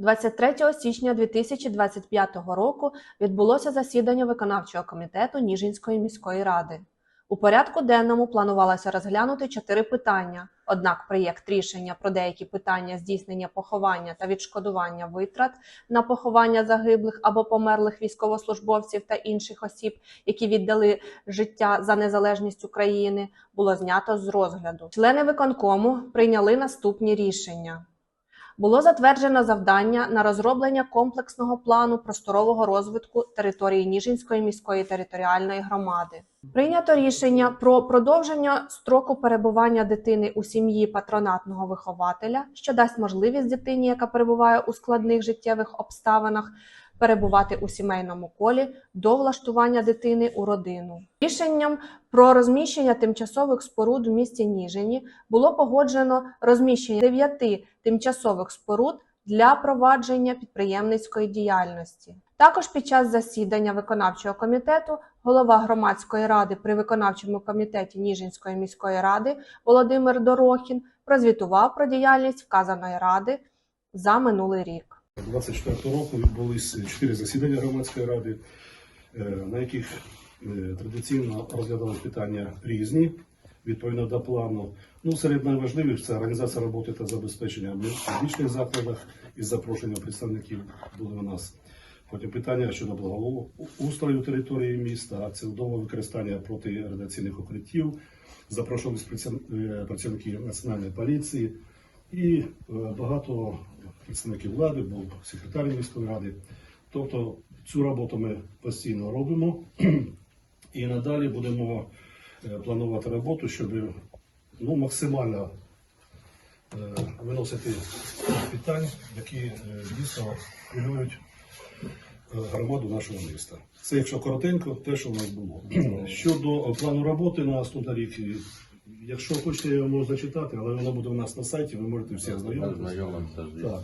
23 січня 2025 року відбулося засідання виконавчого комітету Ніжинської міської ради. У порядку денному планувалося розглянути чотири питання. Однак проєкт рішення про деякі питання здійснення поховання та відшкодування витрат на поховання загиблих або померлих військовослужбовців та інших осіб, які віддали життя за незалежність України, було знято з розгляду. Члени виконкому прийняли наступні рішення. Було затверджено завдання на розроблення комплексного плану просторового розвитку території Ніжинської міської територіальної громади. Прийнято рішення про продовження строку перебування дитини у сім'ї патронатного вихователя, що дасть можливість дитині, яка перебуває у складних життєвих обставинах, перебувати у сімейному колі до влаштування дитини у родину. Рішенням про розміщення тимчасових споруд в місті Ніжині було погоджено розміщення дев'яти тимчасових споруд для провадження підприємницької діяльності. Також під час засідання виконавчого комітету голова громадської ради при виконавчому комітеті Ніжинської міської ради Володимир Дорохін прозвітував про діяльність вказаної ради за минулий рік. 24 року відбулись чотири засідання громадської ради, е, на яких е, традиційно розглядали питання різні відповідно до плану. Ну, серед найважливіших це організація роботи та забезпечення в медичних закладах із запрошенням представників були у нас. Потім питання щодо благоустрою території міста, цілодове використання протирадіаційних укриттів, запрошувались е, працівники національної поліції і багато представників влади, був секретар міської ради. Тобто цю роботу ми постійно робимо і надалі будемо е, планувати роботу, щоб ну, максимально е, виносити питань, які е, дійсно хвилюють громаду нашого міста. Це якщо коротенько, те, що в нас було. Щодо плану роботи на наступний рік, якщо хочете, я можу зачитати, але воно буде у нас на сайті, ви можете всі ознайомитися. Так.